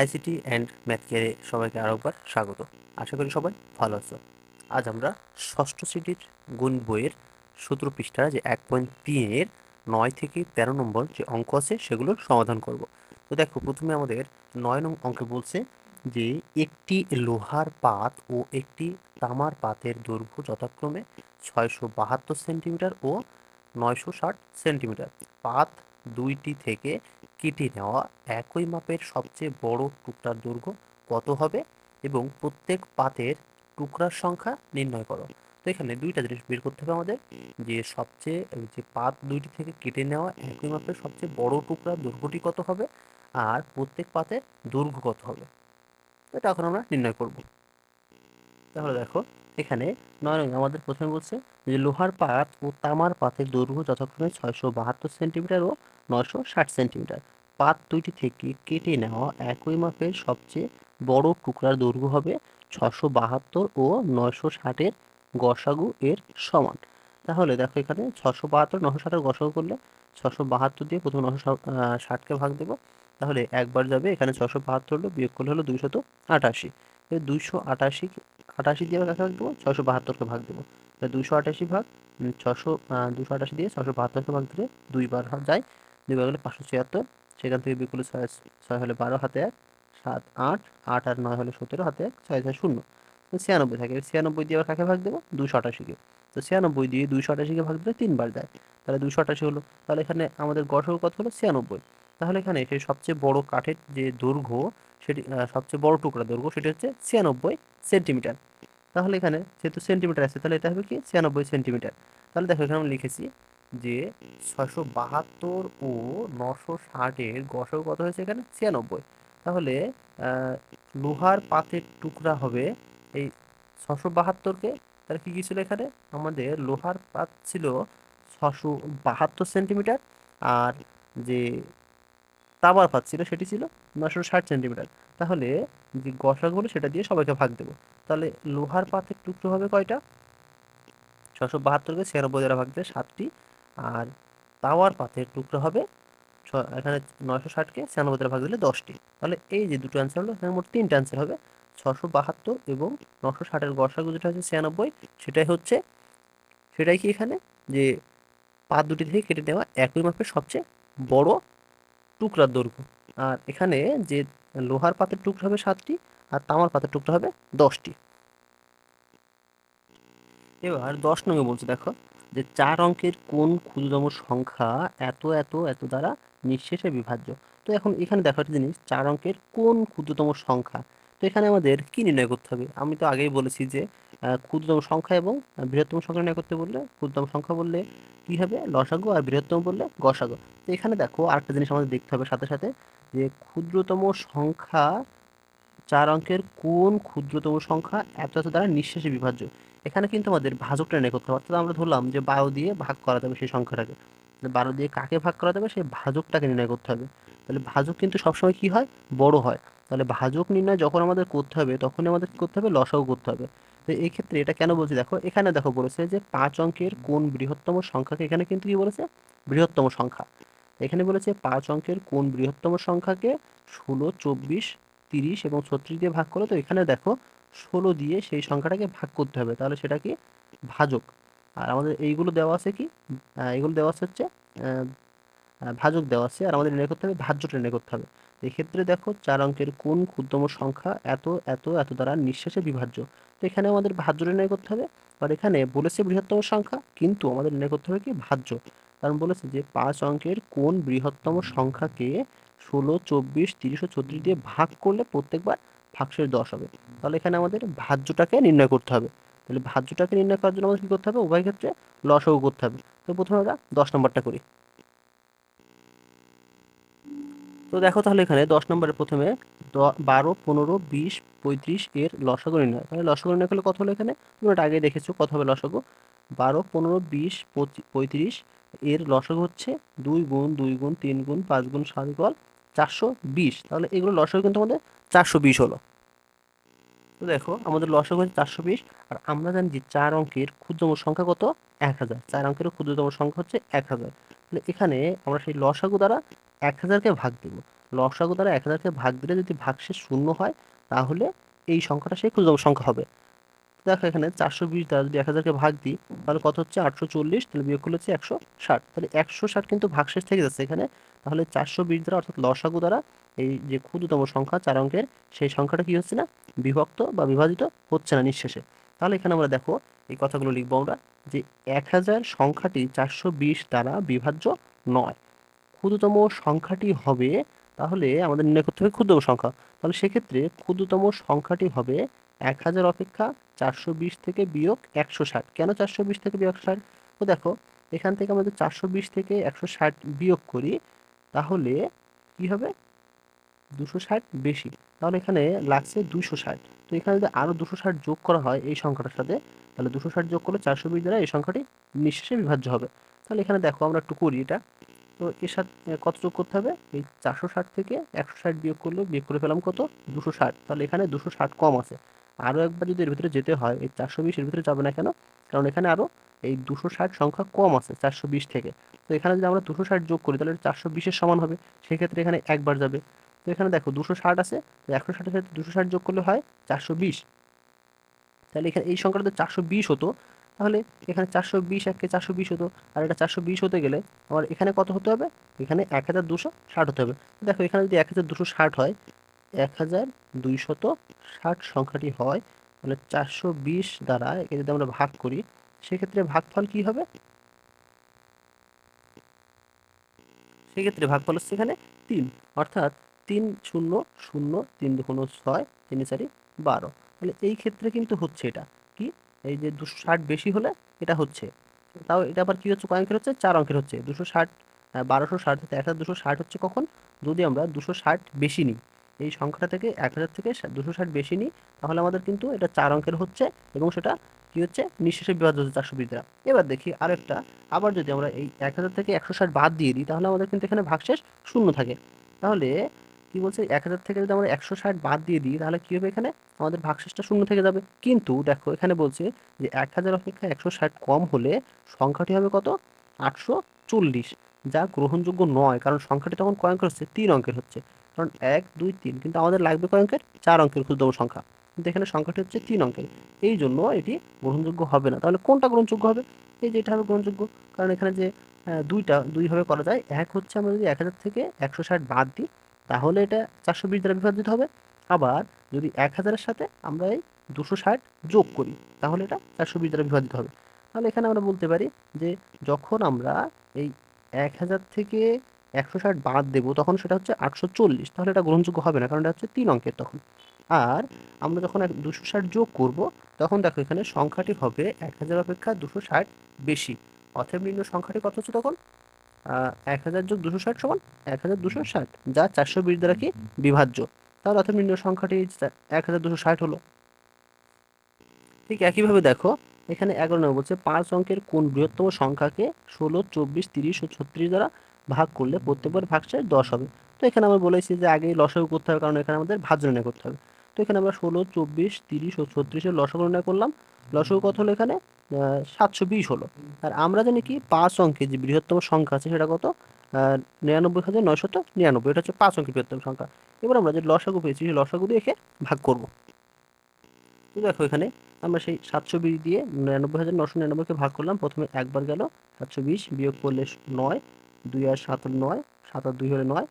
ICT and math কেয়ারে সবাইকে আরেকবার স্বাগত। আশা করি সবাই ভালো আছো। আজ আমরা ষষ্ঠ শ্রেণির গুণ বইয়ের সতেরো পৃষ্ঠা যে এক পয়েন্ট তিনের নয় থেকে তেরো নম্বর যে অঙ্ক আছে সেগুলোর সমাধান করব। তো দেখো, প্রথমে আমাদের নয় নং অঙ্কে বলছে যে একটি লোহার পাত ও একটি তামার পাতের দৈর্ঘ্য যথাক্রমে ছয়শো বাহাত্তর সেন্টিমিটার ও নয়শো ষাট সেন্টিমিটার। পাত দুইটি থেকে কেটে নেওয়া একই মাপের সবচেয়ে বড় টুকরার দৈর্ঘ্য কত হবে? এবং প্রত্যেক পাতের টুকরার সংখ্যা নির্ণয় করো। তো এখানে দুইটা জিনিস বের করতে হবে আমাদের। যে সবচেয়ে যে পাত দুইটি থেকে কেটে নেওয়া একই মাপের সবচেয়ে বড় টুকরার দৈর্ঘ্যটি কত হবে? আর প্রত্যেক পাতের দৈর্ঘ্য কত হবে? এটা এখন আমরা নির্ণয় করব। তাহলে দেখো এখানে নয় আমাদের প্রথমে বলছে যে লোহার পাত ও তামার পাতের দৈর্ঘ্য যথাক্রমে ছয়শো বাহাত্তর সেন্টিমিটার ও নয়শো ষাট সেন্টিমিটার। পাত দুইটি থেকে কেটে নেওয়া একই মাপের সবচেয়ে বড় টুকরার দৈর্ঘ্য হবে ছশো বাহাত্তর ও নয়শো ষাটের গসাগু এর সমান। তাহলে দেখো এখানে ছশো বাহাত্তর নশো ষাটের গসাগু করলে ছশো বাহাত্তর দিয়ে প্রথমে নশো ষাটকে ভাগ দেবো। তাহলে একবার যাবে, এখানে ছশো বাহাত্তর হলো, বিয়োগ করলে হলো দুইশত আটাশি। দুইশো আটাশি আটাশি দিয়ে কাকে ভাগ দেবো? ছশো বাহাত্তরকে ভাগ দেবো। দুইশো আটাশি ভাগ ছশো দুশো আটাশি দিয়ে ছশো বাহাত্তরকে ভাগ দিলে দুইবার যায়। দুইবার হলে পাঁচশো ছিয়াত্তর। সেখান থেকে বিকুল ছয় ছয় হলে বারো, হাতে এক, সাত, আট আট আর নয় হলে সতেরো, হাতে এক, ছয় ছয়, শূন্য। ছিয়ানব্বই থাকে। ছিয়ানব্বই দিয়ে আবার কাকে ভাগ দেবো? দুশো আটাশিকে। তো ছিয়ানব্বই দিয়ে দুশো আটাশিকে ভাগ দিলে তিনবার দেয় তাহলে দুশো আটাশি হলো। তাহলে এখানে আমাদের গঠন কত হলো? ছিয়ানব্বই। তাহলে এখানে সেই সবচেয়ে বড় কাঠের যে দৈর্ঘ্য, সেটি সবচেয়ে বড় টুকরা দৈর্ঘ্য, সেটি হচ্ছে ছিয়ানব্বই সেন্টিমিটার। তাহলে এখানে যেহেতু সেন্টিমিটার আছে, তাহলে এটা হবে কি? ছিয়ানব্বই সেন্টিমিটার। তাহলে দেখো এখানে আমি লিখেছি যে ছয়শো বাহাত্তর ও নশো ষাটের গসক কত হয়েছে এখানে? ছিয়ানব্বই। তাহলে লোহার পাতের টুকরা হবে এই ছশো বাহাত্তরকে তাহলে কী কী ছিল এখানে? আমাদের লোহার পাত ছিল ছশো বাহাত্তর সেন্টিমিটার। আর যে তামার পাত ছিল, সেটি ছিল নশো ষাট সেন্টিমিটার। তাহলে যে গসাগুলো, সেটা দিয়ে সবাইকে ভাগ দেবো। তাহলে লোহার পাতের টুকরো হবে কয়টা? ছশো বাহাত্তরকে ছিয়ানব্বই দ্বারা ভাগ দেবে সাতটি। আর তাওয়ার পাতের টুকরো হবে এখানে নয়শো ষাটকে ছিয়ানব্বই দ্বারা ভাগ দিলে দশটি। তাহলে এই যে দুটো অ্যান্সার হলো, এখানে মোট তিনটা অ্যান্সার হবে। ছশো বাহাত্তর এবং নশো ষাটের গসাগু যেটা হচ্ছে ছিয়ানব্বই, সেটাই হচ্ছে, সেটাই কি এখানে? যে পাত দুটি থেকে কেটে নেওয়া একই মাপের সবচেয়ে বড় টুকরার দৈর্ঘ্য। আর এখানে যে লোহার পাতের টুকরো হবে সাতটি, আর তামার পাতের টুকরো হবে দশটি। এবার দশ নঙ্গে বলছে, দেখো, যে চার অঙ্কের কোন ক্ষুদ্রতম সংখ্যা এত এত এত দ্বারা নিঃশেষে বিভাজ্য। তো এখন এখানে দেখো একটা জিনিস, চার অঙ্কের কোন ক্ষুদ্রতম সংখ্যা? তো এখানে আমাদের কি নির্ণয় করতে হবে? আমি তো আগেই বলেছি যে ক্ষুদ্রতম সংখ্যা এবং বৃহত্তম সংখ্যা নির্ণয় করতে বললে, ক্ষুদ্রতম সংখ্যা বললে কি হবে? লসাগু আর বৃহত্তম বললে গসাগু। তো এখানে দেখো আরেকটা জিনিস আমাদের দেখতে হবে সাথে সাথে, যে ক্ষুদ্রতম সংখ্যা চার অঙ্কের কোন ক্ষুদ্রতম সংখ্যা এত এত দ্বারা নিঃশেষে বিভাজ্য? এখানে কিন্তু আমাদের ভাজকটা নির্ণয় করতে হবে। অর্থাৎ আমরা ধরলাম যে বারো দিয়ে ভাগ করা যাবে সেই সংখ্যাটাকে। বারো দিয়ে কাকে ভাগ করা যাবে? সেই ভাজকটাকে নির্ণয় করতে হবে। তাহলে ভাজক কিন্তু সবসময় কি হয়? বড় হয়। তাহলে ভাজক নির্ণয় যখন আমাদের করতে হবে, তখনই আমাদের কী করতে হবে? লসাও করতে হবে। তো এই ক্ষেত্রে এটা কেন বলছি? দেখো, এখানে দেখো বলেছে যে পাঁচ অঙ্কের কোন বৃহত্তম সংখ্যাকে এখানে কিন্তু কি বলেছে? বৃহত্তম সংখ্যা। এখানে বলেছে পাঁচ অঙ্কের কোন বৃহত্তম সংখ্যাকে ষোলো, চব্বিশ, তিরিশ এবং ছত্রিশ দিয়ে ভাগ করো। তো এখানে দেখো, ষোলো দিয়ে সেই সংখ্যাটাকে ভাগ করতে হবে। তাহলে সেটা কি? ভাজক। আর আমাদের এইগুলো দেওয়া আছে কি? এগুলো দেওয়া আছে হচ্ছে ভাজক দেওয়া আছে। আর আমাদের নির্ণয় করতে হবে, ভাজ্যটা নির্ণয় করতে হবে। এক্ষেত্রে দেখো, চার অঙ্কের কোন ক্ষুদ্রতম সংখ্যা এত এত এত দ্বারা নিঃশেষে বিভাজ্য। তো এখানে আমাদের ভাজ্য নির্ণয় করতে হবে। আর এখানে বলেছে বৃহত্তম সংখ্যা, কিন্তু আমাদের নির্ণয় করতে হবে কি ভাজ্য। কারণ বলেছে যে পাঁচ অঙ্কের কোন বৃহত্তম সংখ্যাকে ষোলো, চব্বিশ, তিরিশ ও দিয়ে ভাগ করলে প্রত্যেকবার ভাগশেষ দশ হবে। তাহলে এখানে আমাদের ভাজ্যটাকে নির্ণয় করতে হবে। তাহলে ভাজ্যটাকে নির্ণয় করার জন্য আমাদের কী করতে হবে? উভয় ক্ষেত্রে লসও করতে হবে। তো প্রথমে আমরা দশ নম্বরটা করি। তো দেখো তাহলে এখানে দশ নম্বরে প্রথমে বারো, পনেরো, বিশ, পঁয়ত্রিশ এর লসাগু নির্ণয়। তাহলে লসাগু নির্ণয় করলে কত হলো এখানে? তুমি ওটা আগে দেখেছ, কত হবে লসাগু? বারো, পনেরো, বিশ পঁয়ত্রিশ এর লসাগু হচ্ছে দুই গুণ দুই গুণ, তিন গুণ, পাঁচ গুণ, সাত গল চারশো বিশ। তাহলে এগুলো লসাগু কিন্তু আমাদের চারশো বিশ হলো। তো দেখো, আমাদের লসাগু হচ্ছে চারশো বিশ, আর আমরা জানি যে চার অঙ্কের ক্ষুদ্রতম সংখ্যা কত? এক হাজার। চার অঙ্কের ক্ষুদ্রতম সংখ্যা হচ্ছে এক হাজার। তাহলে এখানে আমরা সেই লসাগু দ্বারা এক হাজারকে ভাগ দেবো লসাগু দ্বারা এক হাজারকে ভাগ দিলে যদি ভাগশেষ শূন্য হয়, তাহলে এই সংখ্যাটা সেই ক্ষুদ্রতম সংখ্যা হবে। দেখো এখানে চারশো বিশ দ্বারা যদি এক হাজারকে ভাগ দিই, তাহলে কত হচ্ছে? আটশো চল্লিশ, তাহলে বিয়োগ করলে হচ্ছে একশো ষাট। তাহলে একশো ষাট কিন্তু ভাগশেষ থেকে যাচ্ছে এখানে। তাহলে চারশো বিশ দ্বারা অর্থাৎ লসাগু দ্বারা এই যে ক্ষুদ্রতম সংখ্যা চার অঙ্কের, সেই সংখ্যাটা কি হচ্ছে না? বিভক্ত বা বিভাজিত হচ্ছে না নিঃশেষে। তাহলে এখানে আমরা দেখো এই কথাগুলো লিখব আমরা যে এক হাজার সংখ্যাটি চারশো বিশ দ্বারা বিভাজ্য নয়। ক্ষুদ্রতম সংখ্যাটি হবে, তাহলে আমাদের নির্ণয় করতে হবে ক্ষুদ্রতম সংখ্যা। তাহলে সেক্ষেত্রে ক্ষুদ্রতম সংখ্যাটি হবে এক হাজার অপেক্ষা চারশো বিশ থেকে বিয়োগ একশো ষাট। কেন চারশো বিশ থেকে বিয়োগ ষাট? তো দেখো, এখান থেকে আমাদের চারশো বিশ থেকে একশো ষাট বিয়োগ করি, তাহলে কি হবে? দুশো ষাট বেশি। তাহলে এখানে লাগছে দুশো ষাট। তো এখানে যদি আরও দুশো ষাট যোগ করা হয় এই সংখ্যাটার সাথে, তাহলে দুশো ষাট যোগ করলে চারশো বিশ দ্বারা এই সংখ্যাটি নিঃশেষে বিভাজ্য হবে। তাহলে এখানে দেখো আমরা একটু করি এটা। তো এর সাথে কত যোগ করতে হবে? এই চারশো ষাট থেকে একশো ষাট বিয়োগ করলে বিয়োগ করে পেলাম কত? দুশো ষাট। তাহলে এখানে দুশো ষাট কম আছে। আরও একবার যদি এর ভিতরে যেতে হয়, এই চারশো বিশ এর ভিতরে যাবে না কেন? কারণ এখানে আরও এই দুশো ষাট সংখ্যা কম আছে, চারশো বিশ থেকে। তো এখানে যদি আমরা দুশো ষাট যোগ করি, তাহলে চারশো বিশের সমান হবে। সেক্ষেত্রে এখানে একবার যাবে। তো এখানে দেখো, দুশো ষাট আছে একশো ষাটের সাথে দুশো ষাট যোগ করলে হয় চারশো বিশ। তাহলে এখানে এই সংখ্যাটা তো চারশো বিশ হতো। তাহলে এখানে চারশো বিশ, একে চারশো বিশ হতো, আর এটা চারশো বিশ হতে গেলে আমার এখানে কত হতে হবে? এখানে এক হাজার দুশো ষাট হতে হবে। দেখো, এখানে যদি এক হাজার দুশো ষাট হয়, এক হাজার দুইশত ষাট সংখ্যাটি হয়, তাহলে চারশো বিশ দ্বারা একে যদি আমরা ভাগ করি, সেক্ষেত্রে ভাগফল কি হবে? সেক্ষেত্রে ভাগফল হচ্ছে এখানে তিন। অর্থাৎ তিন শূন্য শূন্য তিন দুগুণ ছয় তিন চারি বারো। তাহলে এই ক্ষেত্রে কিন্তু হচ্ছে এটা। কি? এই যে দুশো ষাট বেশি হলে এটা হচ্ছে। তাও এটা আবার কি হচ্ছে? কয় অঙ্কের হচ্ছে? চার অঙ্কের হচ্ছে। দুশো ষাট বারোশো ষাট থেকে এক হাজার দুশো ষাট হচ্ছে কখন? যদি আমরা দুশো ষাট বেশি নিই, এই সংখ্যাটা থেকে এক হাজার থেকে দুশো ষাট বেশি নিই, তাহলে আমাদের কিন্তু এটা চার অঙ্কের হচ্ছে এবং সেটা কি হচ্ছে? নিঃশেষে বিভাজ্য হচ্ছে চারশো বিশ দ্বারা এবার দেখি আরেকটা। আবার যদি আমরা এই এক হাজার থেকে একশো ষাট বাদ দিয়ে দিই, তাহলে আমাদের কিন্তু এখানে ভাগশেষ শূন্য থাকে। তাহলে কি বলছে? এক হাজার থেকে যদি আমরা একশো ষাট বাদ দিয়ে দিই, তাহলে কি হবে এখানে? আমাদের ভাগশেষটা শূন্য থেকে যাবে। কিন্তু দেখো, এখানে বলছে যে এক হাজার অপেক্ষা একশো ষাট কম হলে সংখ্যাটি হবে কত? আটশো চল্লিশ। যা গ্রহণযোগ্য নয়, কারণ সংখ্যাটি তখন কয় অঙ্কের হচ্ছে? তিন অঙ্কের হচ্ছে। কারণ এক, দুই, তিন, কিন্তু আমাদের লাগবে কয় অঙ্কের? চার অঙ্কের ক্ষুদ্রতম সংখ্যা। কিন্তু এখানে সংখ্যাটি হচ্ছে তিন অঙ্কের। এই জন্য এটি গ্রহণযোগ্য হবে না। তাহলে কোনটা গ্রহণযোগ্য হবে? এই যে এটা হবে গ্রহণযোগ্য। কারণ এখানে যে দুইটা, দুইভাবে করা যায়। এক হচ্ছে আমরা যদি এক হাজার থেকে একশো ষাট বাদ দিই তাহলে এটা চারশো বিশ দ্বারা বিভাজিত হবে। আবার যদি এক হাজারের সাথে আমরা এই দুশো ষাট যোগ করি, তাহলে এটা চারশো বিশ দ্বারা বিভাজিত হবে। তাহলে এখানে আমরা বলতে পারি যে যখন আমরা এই এক হাজার থেকে একশো ষাট বাদ দেবো, তখন সেটা হচ্ছে আটশো চল্লিশ। তাহলে এটা গ্রহণযোগ্য হবে না, কারণ এটা হচ্ছে তিন অঙ্কের তখন। আর আমরা যখন এক দুশো ষাট যোগ করব, তখন দেখো এখানে সংখ্যাটি হবে এক হাজার অপেক্ষা দুশো ষাট বেশি। অথব সংখ্যাটি কত হচ্ছে তখন? এক হাজার যোগ দুশো ষাট সমান এক হাজার দুশো ষাট, যা চারশো বিশ দ্বারা কি বিভাজ্য। তাহলে অথব নিম্ন সংখ্যাটি এক হাজার দুশো ষাট হলো। ঠিক একইভাবে দেখো, এখানে এগারো নম্বর বলছে, পাঁচ অঙ্কের কোন বৃহত্তম সংখ্যাকে ষোলো, চব্বিশ, তিরিশ ও ছত্রিশ দ্বারা ভাগ করলে প্রত্যেকবার ভাগশেষ দশ হবে। তো এখানে আমরা বলেছি যে আগে লসাগু করতে হবে, কারণ এখানে আমাদের ভাজ্য নির্ণয় করতে হবে। তো এখানে আমরা ষোলো, চব্বিশ, তিরিশ ও ছত্রিশের লসাগু নির্ণয় করলাম। লসাগু কত হলো এখানে সাতশো বিশ হলো। আর আমরা জানি কি, পাঁচ অঙ্কের যে বৃহত্তম সংখ্যা আছে সেটা কত? নিরানব্বই হাজার নয়শত নিরানব্বই, এটা হচ্ছে পাঁচ অঙ্কের বৃহত্তম সংখ্যা। এবার আমরা যে লসাগু পেয়েছি, সেই লসাগু দিয়ে ভাগ করব। তো দেখো এখানে আমরা সেই সাতশো বিশ দিয়ে নিরানব্বই হাজার নশো নিরানব্বইকে ভাগ করলাম। প্রথমে একবার গেল, সাতশো বিশ বিয়োগ করলে নয়, দুই আর সাত হলে নয়, সাত আর দুই হলে নয়।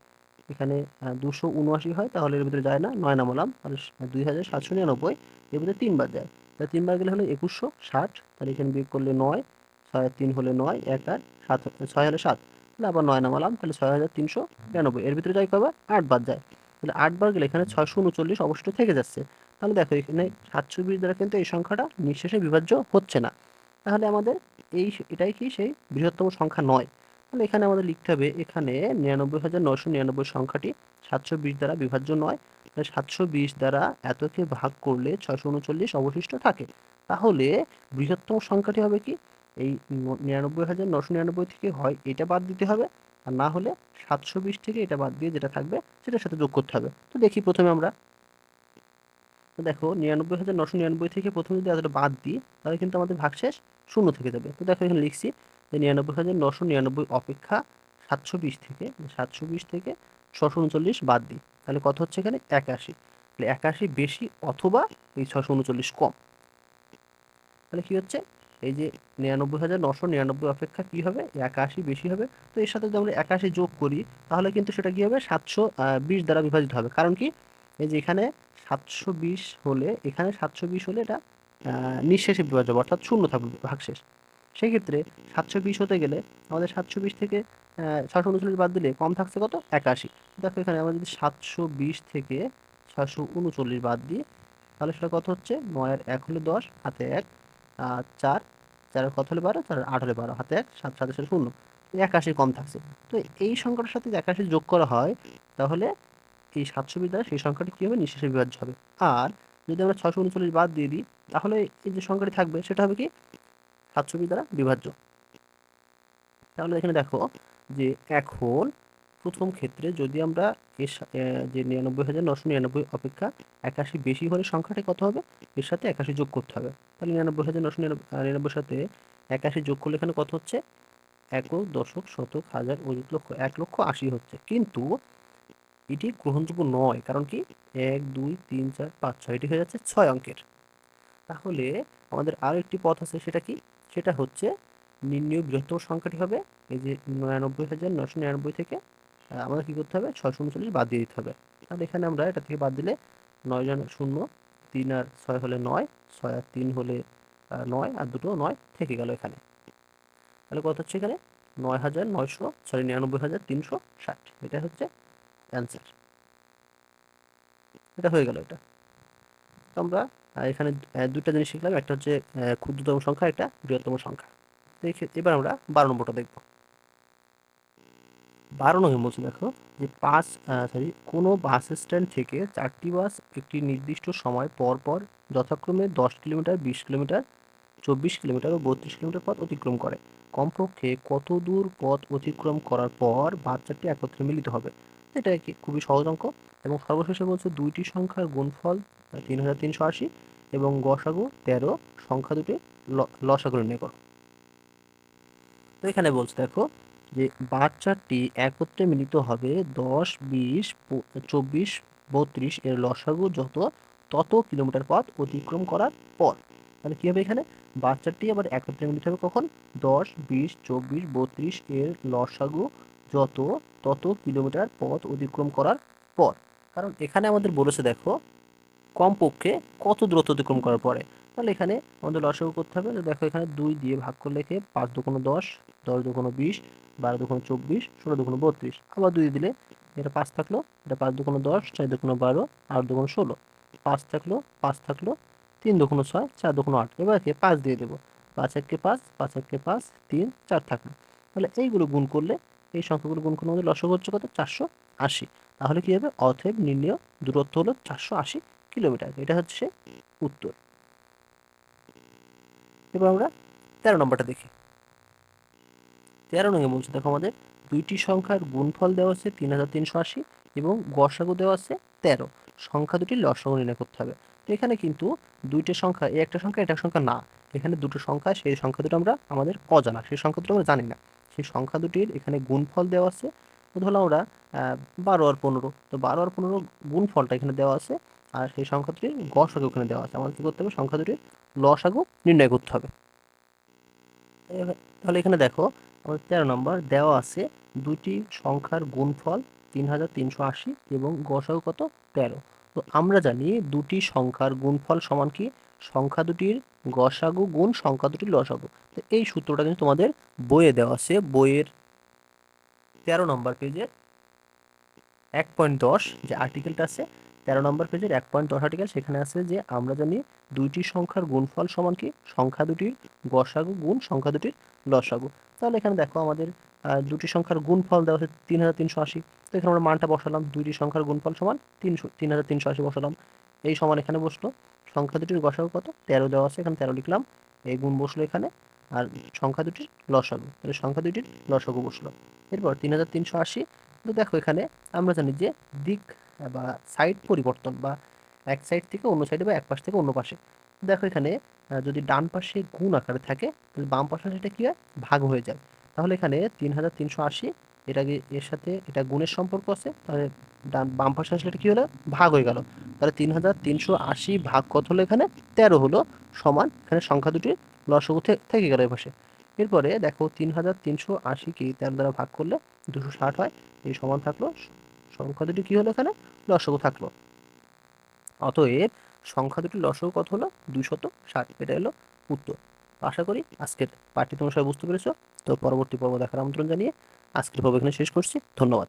এখানে দুশো উনআশি হয়, তাহলে এর ভিতরে যায় না, নয় নামালাম। তাহলে দুই হাজার সাতশো নিরানব্বই, এর ভিতরে তিনবার যায়। তাহলে তিনবার গেলে হলো একুশশো ষাট, তাহলে এখানে বিয়োগ করলে নয়, ছয় তিন হলে নয়, এক আর সাত ছয় হলে সাত, তাহলে আবার নয় নামালাম, তাহলে ছয় হাজার তিনশো নিরানব্বই। এর ভিতরে যায় কবার আটবার যায়। তাহলে আটবার গেলে এখানে ছয়শো উনচল্লিশ অবশ্যই থেকে যাচ্ছে। তাহলে দেখো এখানে সাতশো বিশ দ্বারা কিন্তু এই সংখ্যাটা নিঃশেষে বিভাজ্য হচ্ছে না। তাহলে আমাদের এই এটাই কি সেই বৃহত্তম সংখ্যা নয়। তাহলে এখানে আমাদের লিখতে হবে এখানে নিরানব্বই হাজার নশো নিরানব্বই সংখ্যাটি সাতশো বিশ দ্বারা বিভাজ্য নয়। সাতশো বিশ দ্বারা এতকে ভাগ করলে ছয়শো উনচল্লিশ অবশিষ্ট থাকে। তাহলে বৃহত্তম সংখ্যাটি হবে কি? এই নিরানব্বই হাজার নশো নিরানব্বই থেকে হয় এটা বাদ দিতে হবে, আর না হলে সাতশো বিশ থেকে এটা বাদ দিয়ে যেটা থাকবে সেটার সাথে যোগ করতে হবে। তো দেখি প্রথমে আমরা। দেখো, নিরানব্বই হাজার নশো নিরানব্বই থেকে প্রথমে যদি এতটা বাদ দিই, তাহলে কিন্তু আমাদের ভাগশেষ শূন্য থেকে যাবে। তো দেখো এখানে লিখছি যে নিরানব্বই হাজার নশো নিরানব্বই অপেক্ষা সাতশো বিশ থেকে, সাতশো বিশ থেকে ছশো উনচল্লিশ বাদ দিই। তাহলে কত হচ্ছে এখানে? একাশি। তাহলে একাশি বেশি অথবা এই ছশো উনচল্লিশ কম। তাহলে কি হচ্ছে? এই যে নিরানব্বই হাজার নশো নিরানব্বই অপেক্ষা কি হবে? একাশি বেশি হবে। তো এর সাথে যদি আমরা একাশি যোগ করি তাহলে কিন্তু সেটা কি হবে? সাতশো বিশ দ্বারা বিভাজিত হবে। কারণ কি? এই যে এখানে সাতশো বিশ হলে এখানে সাতশো বিশ হলে এটা নিঃশেষে বিভাজ্য হবে, অর্থাৎ শূন্য থাকবে ভাগশেষ। সেক্ষেত্রে সাতশো বিশ হতে গেলে আমাদের সাতশো বিশ থেকে ছশো উনচল্লিশ বাদ দিলে কম থাকছে কত? একাশি। দেখো এখানে আমরা যদি সাতশো বিশ থেকে ছশো উনচল্লিশ বাদ দিই, তাহলে সেটা কত হচ্ছে? নয়ের এক হলে দশ, হাতে এক চার, চারের কত হলে বারো? চার আট হলে বারো, হাতে এক, সাত সাথে শূন্য। একাশি কম থাকছে। তো এই সংখ্যাটার সাথে যদি একাশি যোগ করা হয়, তাহলে এই সাতশো বিশ দ্বারা সেই সংখ্যাটি কী হবে? নিঃশেষে বিভাজ্য হবে। আর যদি আমরা ছশো উনচল্লিশ বাদ দিয়ে দিই, তাহলে এই যে সংখ্যাটি থাকবে, সেটা হবে কি? সাতশো বিশ দ্বারা বিভাজ্য। তাহলে এখানে দেখো যে এখন প্রথম ক্ষেত্রে যদি আমরা এর যে নিরানব্বই হাজার নশো নিরানব্বই অপেক্ষা একাশি বেশি হলে সংখ্যাটি কত হবে? এর সাথে একাশি যোগ করতে হবে। তাহলে নিরানব্বই হাজার নশো নিরানব্বই সাথে একাশি যোগ করলে এখানে কত হচ্ছে? একক দশক শতক হাজার অযুত লক্ষ, এক লক্ষ আশি হচ্ছে। কিন্তু এটি গ্রহণযোগ্য নয়, কারণ কি? এক, দুই, তিন, চার, পাঁচ ছয় এটি হয়ে যাচ্ছে ছয় অঙ্কের। তাহলে আমাদের আরও একটি পথ আছে, সেটা কি? সেটা হচ্ছে নির্ণয় বৃহত্তম সংখ্যাটি হবে, এই যে নিরানব্বই হাজার নশো নিরানব্বই থেকে আমাদের কী করতে হবে? ছয়শো উনচল্লিশ বাদ দিয়ে দিতে হবে। তাহলে এখানে আমরা এটা থেকে বাদ দিলে নয় জন শূন্য, তিন আর ছয় হলে নয়, ছয় আর তিন হলে নয়, আর দুটো নয় থেকে গেল এখানে। তাহলে কত হচ্ছে এখানে? নয় হাজার নয়শো, সরি, নিরানব্বই হাজার তিনশো ষাট। এটা হচ্ছে অ্যান্সার এটা হয়ে গেল এটা। আমরা এখানে আহ, দুইটা জিনিস শিখলাম একটা হচ্ছে ক্ষুদ্রতম সংখ্যা একটা বৃহত্তম সংখ্যা। এবার আমরা বারো নম্বরটা দেখব। বারো নম্বর বলছে দেখো যে পাঁচ সরি কোনো বাস স্ট্যান্ড থেকে চারটি বাস একটি নির্দিষ্ট সময় পর পর যথাক্রমে দশ কিলোমিটার বিশ কিলোমিটার চব্বিশ কিলোমিটার ও বত্রিশ কিলোমিটার পথ অতিক্রম করে। কমপক্ষে কত দূর পথ অতিক্রম করার পর বাচ্চাটি একত্রে মিলিত হবে? এটা কি খুবই সহজ অঙ্ক। এবং সর্বশেষে বলছে দুইটি সংখ্যার গুণফল তিন হাজার তিনশো আশি এবং গসাগু তেরো, সংখ্যা দুটি লসাগু নির্ণয় করো। তো এখানে বলছে দেখো যে বার চারটি একত্রে মিলিত হবে দশ, বিশ চব্বিশ, বত্রিশ এর লসাগু যত, তত কিলোমিটার পথ অতিক্রম করার পর। তাহলে কী হবে এখানে? বার চারটি আবার একত্রে মিলিত হবে কখন? দশ, বিশ, চব্বিশ, বত্রিশ এর লসাগু যত, তত কিলোমিটার পথ অতিক্রম করার পর। কারণ এখানে আমাদের বলেছে, দেখো, কমপক্ষে কত দূরত্ব অতিক্রম করার পরে। তাহলে এখানে আমাদের লসাগু করতে হবে। দেখো, এখানে দুই দিয়ে ভাগ করলে লিখে পাঁচ দুগুণ দশ দশ দুগুণ বিশ, বারো দুগুণ চব্বিশ, ষোলো দুগুণ বত্রিশ। আবার দুই দিলে এটা পাঁচ থাকল, এটা পাঁচ দুগুণ দশ ছয় দুগুণ বারো, আট দুগুণ ষোলো। পাঁচ থাকল পাঁচ থাকল, তিন দুগুণ ছয়, চার দুগুণ আট। এবার কি পাঁচ দিয়ে দেবো। পাঁচ একে পাঁচ পাঁচ একে পাঁচ, তিন, চার থাকল। তাহলে এইগুলো গুণ করলে এই সংখ্যাগুলো গুণ করলে আমাদের লসাগু হচ্ছে কত? চারশো আশি। তাহলে কি হবে? অতএব নির্ণয়, দূরত্ব হলো চারশো আশি কিলোমিটার। এটা হচ্ছে উত্তর। এবার আমরা তেরো নম্বরটা দেখি। তেরো নম্বর বলছে, দেখো আমাদের, দুইটি সংখ্যার গুণফল দেওয়া আছে তিন হাজার তিনশো আশি এবং গসাগু দেওয়া আছে তেরো। সংখ্যা দুটি লসাগু নির্ণয় করতে হবে। তো এখানে কিন্তু দুইটা সংখ্যা, এই একটা সংখ্যা, এটা সংখ্যা না। এখানে দুটো সংখ্যা, সেই সংখ্যা দুটো আমরা, আমাদের অজানা সেই সংখ্যা দুটো আমরা জানি না। সেই সংখ্যা দুটির এখানে গুণফল দেওয়া আছে। ধরলাম আমরা বারো আর পনেরো। তো বারো আর পনেরো গুণফলটা এখানে দেওয়া আছে আর সেই সংখ্যা দুটির গসাগু এখানে দেওয়া আছে। আমাদের কী করতে হবে? সংখ্যা দুটির লসাগু নির্ণয় করতে হবে। তাহলে এখানে দেখো, আমাদের তেরো নম্বর দেওয়া আছে দুটি সংখ্যার গুণফল তিন হাজার তিনশো আশি এবং গসাগু কত? তেরো। তো আমরা জানি দুটি সংখ্যার গুণফল সমান কি? সংখ্যা দুটির গসাগু গুণ সংখ্যা দুটির লসাগু। এই সূত্রটা কিন্তু তোমাদের বইয়ে দেওয়া আছে। বইয়ের তেরো নম্বর পেজের এক পয়েন্ট দশ যে আর্টিকেলটা আছে, তেরো নম্বর পেজের এক পয়েন্ট দশ আর্টিকেল সেখানে আছে যে আমরা জানি দুইটি সংখ্যার গুণফল সমান কি? সংখ্যা দুটির গসাগু গুণ সংখ্যা দুটির লসাগু। তাহলে এখানে দেখো আমাদের দুটি সংখ্যার গুণফল দেওয়া হচ্ছে তিন হাজার তিনশো আশি। তো এখানে আমরা মানটা বসালাম। দুইটি সংখ্যার গুণফল সমান তিনশো, তিন হাজার তিনশো আশি বসালাম। এই সমান এখানে বসল। সংখ্যা দুটির গসাগু কত? তেরো দেওয়া আছে, এখানে তেরো লিখলাম। এই গুণ বসল এখানে, আর সংখ্যা দুটির লসাগু। তাহলে সংখ্যা দুটির লসাগু বসল। এরপর তিন হাজার তিনশো আশি। তো দেখো এখানে আমরা জানি যে দিক বা সাইড পরিবর্তন বা এক সাইড থেকে অন্য সাইডে বা এক পাশ থেকে অন্য পাশে। দেখো এখানে যদি ডান পাশে গুণ আকারে থাকে, তাহলে বাম পাশে সেটা কি হয়? ভাগ হয়ে যায়। তাহলে এখানে তিন হাজার তিনশো আশি আগে এর সাথে এটা গুণের সম্পর্ক আছে, তাহলে ডান, বাম পাশে আসলে এটা কি হলো? ভাগ হয়ে গেল। তাহলে তিন হাজার তিনশো আশি ভাগ কত হলো এখানে? তেরো হলো সমান, এখানে সংখ্যা দুটি লসগু থেকে গেল এপাশে। এরপরে দেখো তিন হাজার তিনশো আশিকে তেরো দ্বারা ভাগ করলে দুশো ষাট হয়, এই সমান থাকল, সংখ্যা দুটি কি হলো এখানে? লসগু থাকল। অতএব সংখ্যা দুটি লসগু কত হলো? দুশত ষাট, এটা হলো উত্তর। আশা করি আজকের পার্টি তোমরা সবাই বুঝতে পেরেছ। তো পরবর্তী পর্ব দেখার আমন্ত্রণ জানিয়ে আজকের পর্ব এখানে শেষ করছি। ধন্যবাদ।